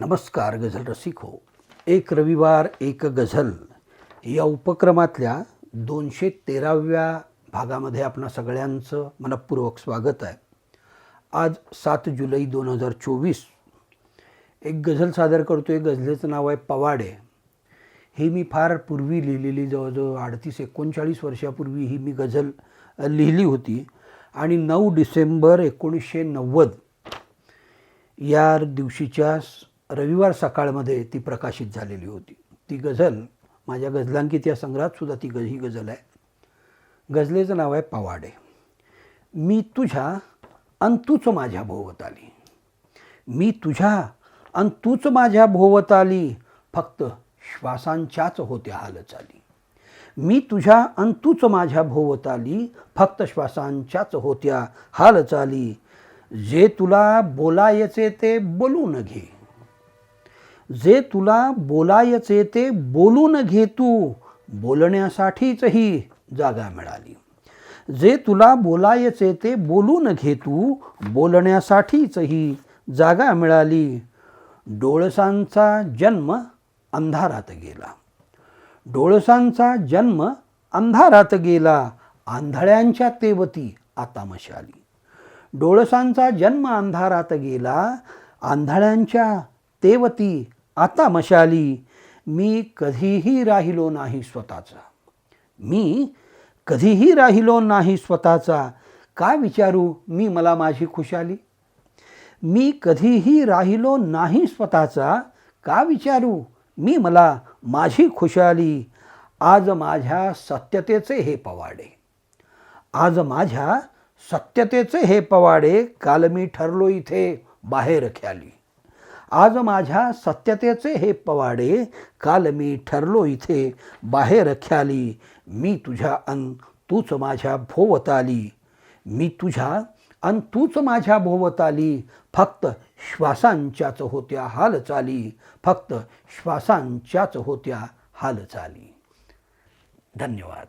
नमस्कार गझल रसिक हो. एक रविवार एक गझल. या उपक्रमातल्या दोनशे तेराव्या भागामध्ये आपणा सगळ्यांचं मनपूर्वक स्वागत आहे. आज सात जुलै दोन हजार चोवीस. एक गझल सादर करतो आहे गझलेचं नाव आहे पवाडे. ही मी फार पूर्वी लिहिलेली जवळजवळ अडतीस एकोणचाळीस वर्षापूर्वी ही मी गझल लिहिली होती. आणि नऊ डिसेंबर एकोणीसशे नव्वद या दिवशीच्या रविवार सकाळमध्ये ती प्रकाशित झालेली होती. ती गझल माझ्या गझलांकित या संग्रहात सुद्धा ती गझ ही गझल आहे. गझलेचं नाव आहे पवाडे. मी तुझ्या अन तूच माझ्या भोवताली मी तुझ्या अन तूच माझ्या भोवताली फक्त श्वासांच्याच होत्या हालचाली. मी तुझ्या अन तूच माझ्या भोवताली फक्त श्वासांच्याच होत्या हालचाली. जे तुला बोलायचे ते बोलून घे. जे तुला बोलायचे ते बोलून घे तू. बोलण्यासाठीचही जागा मिळाली. जे तुला बोलायचे ते बोलून घे तू. बोलण्यासाठीचही जागा मिळाली. डोळसांचा जन्म अंधारात गेला. डोळसांचा जन्म अंधारात गेला. आंधळ्यांच्या तेवती आता मशाली. डोळसांचा जन्म अंधारात गेला. आंधळ्यांच्या तेवती आता मशाली मी कधीही राहिलो नाही स्वतःचा. मी कधीही राहिलो नाही स्वतःचा. काय विचारू? मी मला माझी खुशाली. मी कधीही राहिलो नाही स्वतःचा. का विचारू? मी मला माझी खुशाली. आज माझ्या सत्यतेचे हे पवाडे. आज माझ्या सत्यतेचे हे पवाडे काल मी ठरलो इथे बाहेर ख्याली. आज माझ्या सत्यतेचे हे पवाडे काल मी ठरलो इथे बाहेर ख्याली. मी तुझ्या अन तूच माझ्या भोवताली. मी तुझ्या अन तूच माझ्या भोवताली. फक्त श्वासांच्याच होत्या हालचाली. फक्त श्वासांच्याच होत्या हालचाली. धन्यवाद.